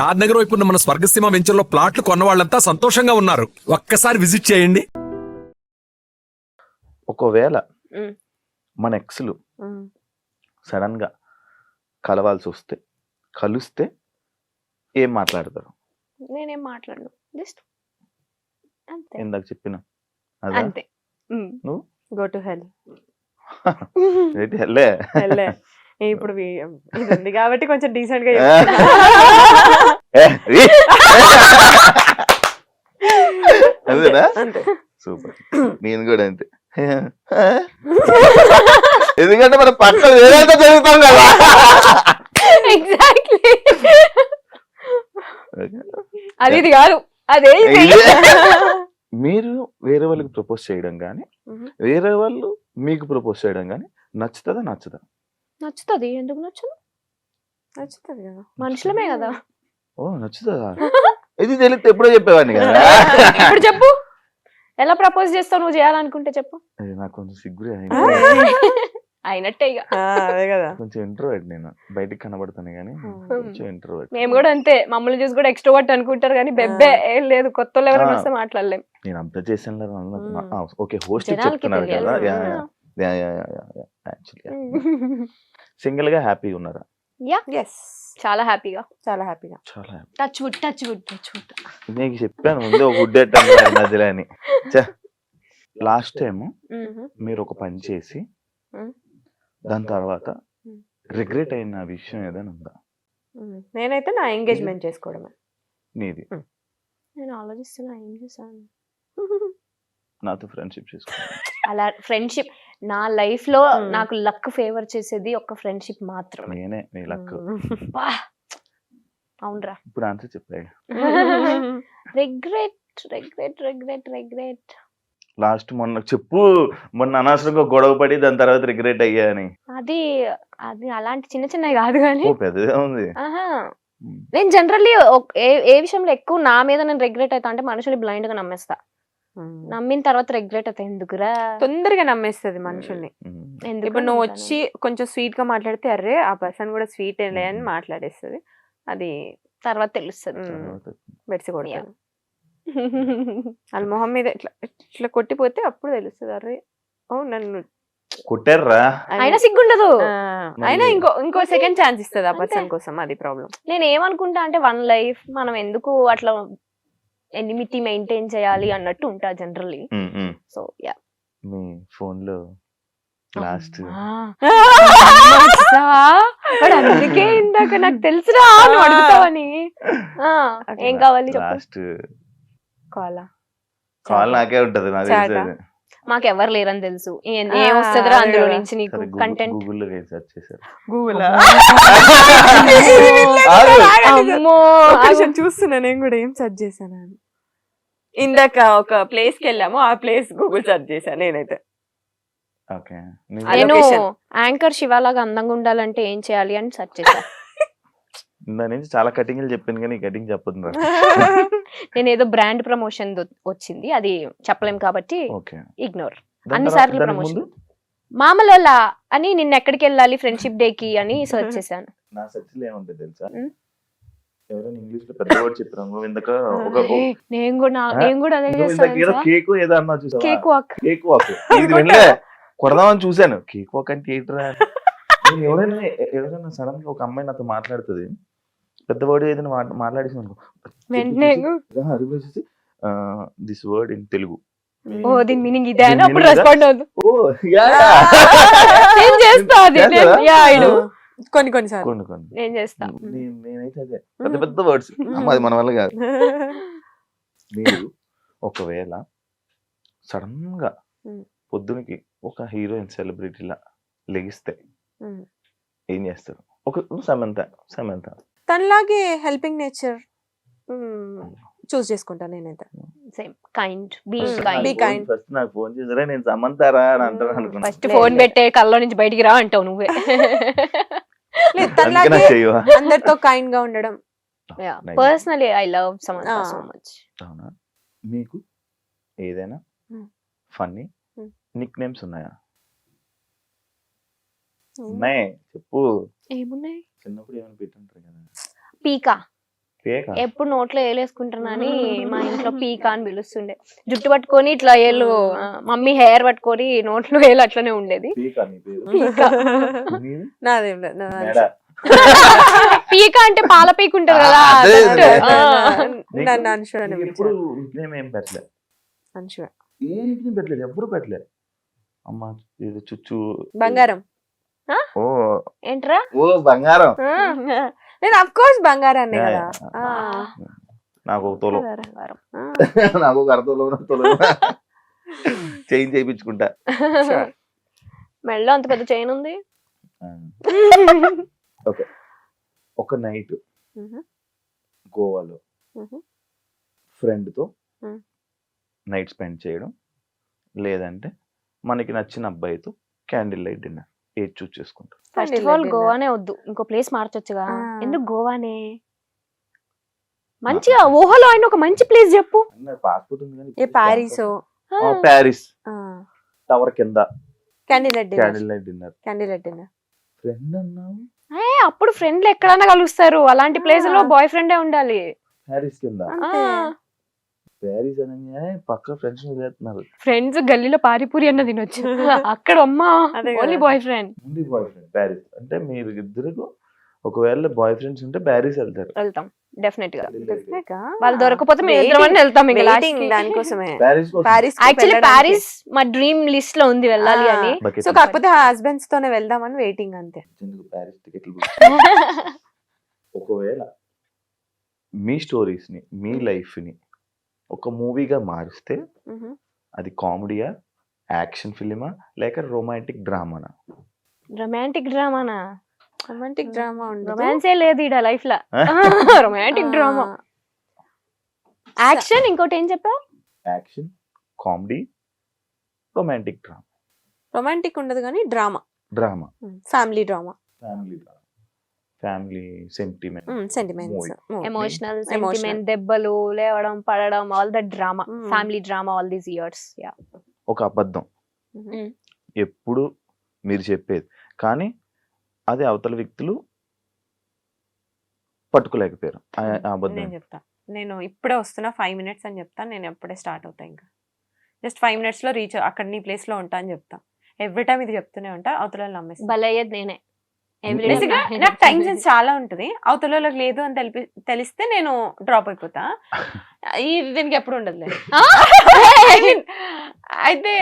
షాద్ నగర్ వైపు ఉన్న మన స్వర్గసీమ వెంచర్లో ప్లాట్లు కొన్న వాళ్ళంతా సంతోషంగా ఉన్నారు. ఒక్కసారి విజిట్ చేయండి. ఒకవేళ. మన ఎక్స్లు. సడన్గా కలవాల్సి వస్తే కలిస్తే ఏం మాట్లాడతారు? నేనేం మాట్లాడను. జస్ట్ అంతే. ఇందాక చెప్పిన. అదా? అంతే. నువ్వు? గో టు హెల్ హెల్లే. ఇప్పుడు ఇది ఉంది కాబట్టి కొంచెం డీసెంట్గా ఏ, ఈ. అదేనా అంతే. సూపర్. నేను కూడా అంతే. ఎందుకంటే మన పక్కన వేరేంత జరుగుతాం కదా. ఎగ్జాక్ట్లీ అది ఇది కాదు. అదే. మీరు వేరే వాళ్ళకి ప్రపోజ్ చేయడం కానీ. వేరే వాళ్ళు మీకు ప్రపోజ్ చేయడం కానీ నచ్చుతుందా నచ్చుదా? నచ్చుతుంది. ఎందుకు నచ్చదు? నచ్చుతుంది కదా. మనుషులమే కదా. ఓ నచ్చుతుందా? ఇది తెలిస్తే ఎప్పుడో చెప్పేవాడిని కదా. ఇప్పుడు చెప్పు. ఎలా ప్రపోజ్ చేస్తావు నువ్వు చేయాలనుకుంటే చెప్పు. అది నాకు కొంచెం సిగ్గురే. అయినట్టే ఇక ఆ, అదే కదా. కొంచెం ఇంట్రోవర్ట్ నేను. బయటికి కనబడతాను కానీ కొంచెం ఇంట్రోవర్ట్ మేము కూడా అంతే. మమ్మల్ని చూసి కూడా ఎక్స్ట్రోవర్ట్ అనుకుంటారు కానీ బెబ్బే ఏం లేదు. కొత్త వాళ్ళు ఎవరైనా. వస్తే మాట్లాడలేం. నేను అబ్జర్వ్ చేశాను. ఓకే హోస్ట్ జనాలకి చెప్తున్నారు తెలియాలి. కదా. యాక్చువల్లీ సింగిల్గా హ్యాపీగా ఉన్నారా? ఎస్ చాలా హ్యాపీగా. చాలా హ్యాపీగా. చాలా. Touch wood touch wood touch wood నీకు చెప్పాను ముందే మధ్యలో అని. లాస్ట్ టైం మీరు ఒక పని చేసి. దాని తర్వాత. రిగ్రెట్ అయిన విషయం ఏదైనా ఉందా? నేనైతే నా ఎంగేజ్మెంట్ చేసుకోవడమే. నీది? నేను ఆలోచిస్తున్నా ఏం చేశాను? నాతో ఫ్రెండ్షిప్ చేసుకో. అలా ఫ్రెండ్షిప్ నా లైఫ్లో. నాకు లక్ ఫేవర్ చేసేది ఒక ఫ్రెండ్షిప్ మాత్రమే. నేనే నీ లక్ బా అవునరా. ఇప్పుడు ఆన్సర్ చెప్పాయి regret regret regret regret last మొన్న చెప్పు మొన్న అనవసరంగా గొడవ పడి దాని తర్వాత రిగ్రెట్ అయ్యా అని. అది అది అలాంటి చిన్న చిన్నవి కాదు కానీ. పెద్దదే ఉంది. నేను జనరల్లీ ఏ ఏ విషయంలో ఎక్కువ నా మీద నేను రిగ్రెట్ అవుతా అంటే మనుషులు బ్లైండ్గా నమ్మేస్తా. నమ్మిన తర్వాత రిగ్రెట్ అవుతా ఎందుకురా? తొందరగా నమ్మేస్తుంది మనుషుల్ని. ఇప్పుడు నువ్వు? వచ్చి కొంచెం స్వీట్గా మాట్లాడితే అర్రే ఆ పర్సన్ కూడా స్వీట్ లే అని. మాట్లాడేస్తుంది. అది తర్వాత తెలుస్తుంది. బెడిసి కొడతాను వాళ్ళ మొహం మీద ఇట్లా ఇట్లా కొట్టిపోతే అప్పుడు తెలుస్తుంది అరే ఓ నన్ను కొట్టారా అయినా సిగ్గుండదు. అయినా ఇంకో ఇంకో సెకండ్ ఛాన్స్ ఇస్తుంది ఆ. పర్సన్ కోసం అది ప్రాబ్లం నేను ఏమనుకుంటా అంటే వన్ లైఫ్ మనం ఎందుకు అట్లా ఎనిమిటీ మెయింటైన్ చేయాలి అన్నట్టు ఉంటా జనరల్లీ. So yeah. మీ ఫోన్లో లాస్ట్ వాడు అందుకే ఇందాక నాకు తెలుసురా నువ్వు అడుగుతావని. ఏం కావాలి లాస్ట్. కాలా? కాల్ నాకే ఉంటది నాకు మాకు ఎవరు లేరని తెలుసు. ఏం- వస్తుందిరా అదే అందులో. నుంచి నీకు కంటెంట్ గూగుల్లో సెర్చ్ చేశారు. గూగుల్ అమ్మో చూస్తున్నా నేను కూడా ఏం సెర్చ్ చేశాను అని ఇందాక ఒక ప్లేస్కి వెళ్ళాము ఆ ప్లేస్ గూగుల్ సెర్చ్ చేశాను నేనైతే. నేను. యాంకర్ శివలాగా అందంగా ఉండాలంటే ఏం చేయాలి అని సెర్చ్ చేశా. దాని నుంచి చాలా కటింగ్లు చెప్పింది కానీ కటింగ్ చెప్పదు. నేను ఏదో బ్రాండ్ ప్రమోషన్ వచ్చింది అది చెప్పలేం కాబట్టి ఇగ్నోర్. అన్ని సార్లు. ముందు? మామలోలా అని నిన్న ఎక్కడికి వెళ్ళాలి ఫ్రెండ్షిప్ డే కి అని సెర్చ్ చేశాను. నా సెర్చ్లో ఏముంటుంది తెలుసా? ఉమ్. ఎవరైనా ఇంగ్లీష్లో పెద్ద వర్డ్ చెప్పారు నువ్వు ఇందాక ఒక ఏ, నేను కూడా? నేను కూడా అదే ఏదో కేక్ ఏదో అన్నా చూసావా? Cake walk. Cake walk. ఇది వినలే. కొడదామని చూశాను. కేక్ వాక్ అంటే ఏంట్రా? ఎవరైనా ఎవరైనా సడన్గా ఒక అమ్మాయి నాతో మాట్లాడుతుంది పెద్ద వర్డ్ ఏదైనా మాట్లా- మాట్లాడేసాను అనుకో వెంటనే దిస్ వర్డ్ ఇన్ తెలుగు ఓ దీని మీనింగ్ ఇదే అని అప్పుడు? రెస్పాండ్ అవుతుంది ఓ యా నేను చేస్తా అది. కొన్ని కొన్ని సార్లు. కొన్ని కొన్ని. నేను చేస్తా. నేను నేనైతే అదే. పెద్ద పెద్ద వర్డ్స్ అది మన వల్ల కాదు. మీరు ఒకవేళ సడన్గా. పొద్దునకి ఒక హీరోయిన్ సెలబ్రిటీలా లెగిస్తే. ఏం చేస్తారు? ఒక సమంత సమంత. తనలాగే హెల్పింగ్ నేచర్ చూస్ చేసుకుంటాను నేనైతే same kind be Hmm. Kind kind. First నాకు ఫోన్ చేసారా నేను సమంతారా అని అంటారు అనుకున్నా ఫస్ట్ ఫోన్. పెట్టే కల్లో నుంచి బయటికి రా అంటావు నువ్వే తనలాగే అందరితో కైండ్గా ఉండడం. Personally I love Samantha. So much అవునా మీకు ఏదైనా Hmm. Funny Hmm. Nicknames ఉన్నాయా ఉన్నాయి. చెప్పు. ఏమున్నాయి? చిన్నప్పుడు ఏమైనా పెట్టుంటారు కదా. పీకా. ఎప్పుడు నోట్లో ఏలేసుకుంటున్నాని మా ఇంట్లో పీకా అని పిలుస్తుండే. జుట్టు పట్టుకొని ఇట్లా ఏళ్ళు ఆ, మమ్మీ హెయిర్ పట్టుకొని నోట్లో ఏలు అట్లనే ఉండేది. పీకా నీది? నాదేం లేదు నాది మేడ. పీక అంటే పాల పీక ఉంటది కదా నన్ను అని నీకు ఎప్పుడు పెట్టలే? పెట్టలేదు? అమ్మ ఇది చుచ్చు. బంగారం. ఓ ఏంట్రా ఓ బంగారం. నేను అఫ్ కోర్స్ బంగారాన్ని కదా. నాకు ఒక తోలు. నాకు ఒక అరతోలో తోలు చేంజ్ చేయించుకుంటా. మెడలో అంత పెద్ద చైన్ ఉంది ఒక నైట్. గోవాలో. ఫ్రెండ్తో Mm. నైట్ స్పెండ్ చేయడం లేదంటే మనకి నచ్చిన అబ్బాయితో క్యాండిల్ లైట్ డిన్నర్ ఏది చూస్ చేసుకుంటాం. ఫస్ట్ ఆఫ్ ఆల్ గోవానే వద్దు. ఇంకో ప్లేస్ మార్చొచ్చుగా. ఆ. ఎందుకు గోవానే? మంచిగా ఊహలో అయిన ఒక మంచి ప్లేస్ చెప్పు. పాస్పోర్ట్ ఉంది కానీ ఏ ప్యారిస్ ఆ, ప్యారిస్ టవర్ కింద. Candle dinner candle light dinner candle dinner friend అన్నావు ఏ, అప్పుడు ఫ్రెండ్లు ఎక్కడైనా కలుస్తారు. అలాంటి ప్లేస్లో ఆ. బాయ్ ఫ్రెండే ఉండాలి. ప్యారిస్ కింద. అంతే. ప్యారిస్ అనగానే పక్క ఫ్రెండ్స్ వదిలేస్తున్నారు. ఫ్రెండ్స్ గల్లీలో పారిపూరి అన్న తినొచ్చు. అక్కడ అమ్మా అదే ఓన్లీ. బాయ్ ఫ్రెండ్ ఉంది బాయ్ ఫ్రెండ్ ప్యారిస్ అంటే మీరు ఇద్దరు ఒకవేళ బాయ్ ఫ్రెండ్స్ ఉంటే ప్యారిస్ వెళ్తారు. వెళ్తాం డెఫినెట్గా. వాళ్ళు దొరకపోతే మేము ఇద్దరం వెళ్తాం ఇంకా. దానికోసమే. ప్యారిస్ కోసం. ప్యారిస్ యాక్చువల్లీ ప్యారిస్ మా డ్రీమ్ లిస్ట్లో ఉంది వెళ్ళాలి. అని. సో. కాకపోతే హస్బెండ్స్ తోనే వెళ్దామని వెయిటింగ్ అంతే. ఎందుకు ప్యారిస్ టికెట్లు బుక్ ఒకవేళ మీ స్టోరీస్ని మీ లైఫ్ని ఒక మూవీగా మారిస్తే. అది కామెడీయా యాక్షన్ ఫిలిమా లేక రొమాంటిక్ డ్రామానా? రొమాంటిక్ డ్రామానా? రొమాంటిక్ డ్రామా రొమాన్సే లేదు ఇడ లైఫ్లో రొమాంటిక్ డ్రామా. యాక్షన్ ఇంకోటి ఏం చెప్పావు? Action comedy romantic drama. Romantic ఉండదు కానీ drama. Drama. Family drama. Family family sentiment sentiments emotional. Sentiment దెబ్బలు లేవడం పడడం all the drama. Family drama all these years yeah ఒక అబద్ధం. ఎప్పుడు మీరు చెప్పేది. కానీ అది అవతల వ్యక్తులు పట్టుకోలేకపోయారు. నేను చెప్తా. నేను ఇప్పుడే వస్తున్నా ఫైవ్ మినిట్స్ అని చెప్తా నేను ఎప్పుడే స్టార్ట్ అవుతా ఇంకా. జస్ట్ ఫైవ్ మినిట్స్లో రీచ్ అక్కడ నీ ప్లేస్లో ఉంటా అని చెప్తా. ఎవ్రీ టైం ఇది చెప్తూనే ఉంటా అవతల నమ్మేస్తా. బలయ్యేది నేనే. Every Basic బేసిక్గా day నాకు టైం సెన్స్ చాలా ఉంటుంది. అవతల వాళ్ళకి లేదు అని తెలిపి తెలిస్తే నేను డ్రాప్ అయిపోతా. ఈ దీనికి ఎప్పుడు ఉండదులే. అయితే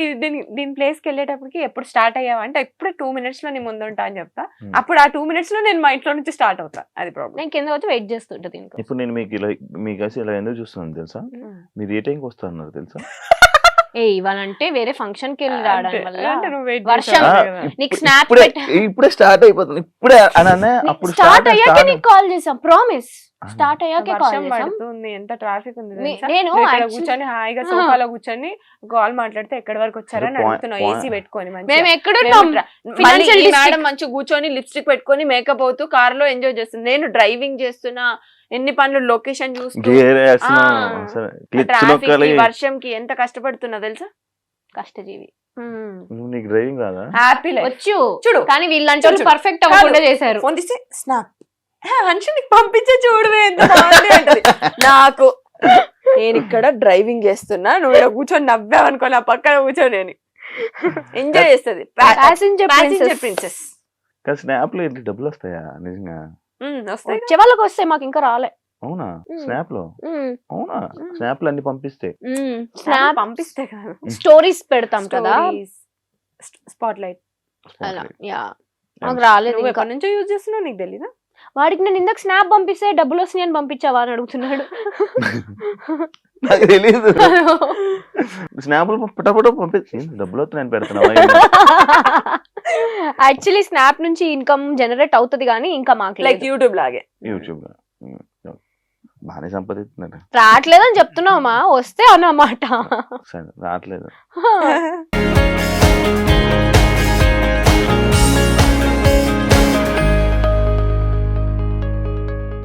ఈ దీని దీని ప్లేస్కి వెళ్ళేటప్పటికి ఎప్పుడు స్టార్ట్ అయ్యావా అంటే ఎప్పుడు టూ మినిట్స్లో నీ ముందు ఉంటా అని చెప్తా. Hmm. అప్పుడు ఆ టూ మినిట్స్లో నేను మా ఇంట్లో నుంచి స్టార్ట్ అవుతా. అది ప్రాబ్లం నేను కింద వచ్చి వెయిట్ చేస్తుంటా దీనికి. ఇప్పుడు నేను మీకు ఇలా మీకు కలిసి ఇలా ఎందుకు చూస్తున్నాను తెలుసా? మీరు ఏ టైంకి వస్తున్నారు తెలుసా? ఏ ఇవాళంటే వేరే ఫంక్షన్కి వెళ్ళి రావడం వల్ల వర్షం. నీకు snap ఇప్పుడే స్టార్ట్ అయిపోతుంది ఇప్పుడే అననే అప్పుడు స్టార్ట్ అయ్యాకే నీకు కాల్ చేసాం ప్రామిస్. స్టార్ట్ అయ్యాకే కాల్ పడుతుంది. ఎంత ట్రాఫిక్ ఉంది? నేను కూర్చొని హాయిగా. సోఫాలో కూర్చొని కాల్ మాట్లాడితే ఎక్కడి వరకు వచ్చారని point- ఏసీ పెట్టుకొని మేము district. మేడం మంచిగా కూర్చొని లిప్స్టిక్ పెట్టుకొని మేకప్ అవుతూ కార్లో ఎంజాయ్ చేస్తుంది. నేను డ్రైవింగ్ చేస్తున్నా. ఎన్ని పనులు లొకేషన్ చూస్తూ. గేర్ వేస్తున్నాం. ఆ. అసలు క్లిచ్ ట్రాఫిక్ నొక్కాలి వర్షం కి ఎంత కష్టపడుతున్నా తెలుసా? కష్టజీవి. నీకు డ్రైవింగ్ రాదా? హ్యాపీ వచ్చు. చూడు. కానీ వీళ్ళంటే. పర్ఫెక్ట్ అవ్వకుండా చేశారు. స్నాప్ హన్షు నీకు పంపించే చూడవే ఎంత బాగుంది అంటది నాకు నేను ఇక్కడ డ్రైవింగ్ చేస్తున్నా నువ్వు ఇక్కడ కూర్చొని నవ్వావనుకో నా పక్కన కూర్చొని నేను. ఎంజాయ్ చేస్తుంది. ప్యాసింజర్ ప్యాసింజర్ ప్రిన్సెస్ కానీ స్నాప్లో ఏంటి డబ్బులు వస్తాయా? నిజంగా. వస్తాయి వచ్చే వాళ్ళకి వస్తే మాకు ఇంకా రాలే. అవునా. స్నాప్లో అవునా. స్నాప్లో అన్ని పంపిస్తే. స్నాప్ స్నాప్ పంపిస్తే కాదు. స్టోరీస్ పెడతాం కదా. స్పాట్ లైట్ అలా యా. మాకు రాలేదు ఎప్పటి నుంచో యూజ్ చేస్తున్నావు నీకు తెలీదా? వాడికి నేను ఇందాక స్నాప్ పంపిస్తే డబ్బులు వస్తున్నాయి అని పంపించావా అని అడుగుతున్నాడు. నాకు తెలియదు స్నాప్ లో పుట్టపుట పంపించి. డబ్బులు వస్తున్నాయని పెడుతున్నావా యాక్చువల్లీ స్నాప్ నుంచి ఇన్కమ్ జనరేట్ అవుతది కానీ ఇంకా మాకు లైక్. యూట్యూబ్ లాగే. యూట్యూబ్లో. మ్మ్. బాగానే సంపాదిస్తున్నారు రావట్లేదని చెప్తున్నావా వస్తే అన్నమాట. సరే రావట్లేదు.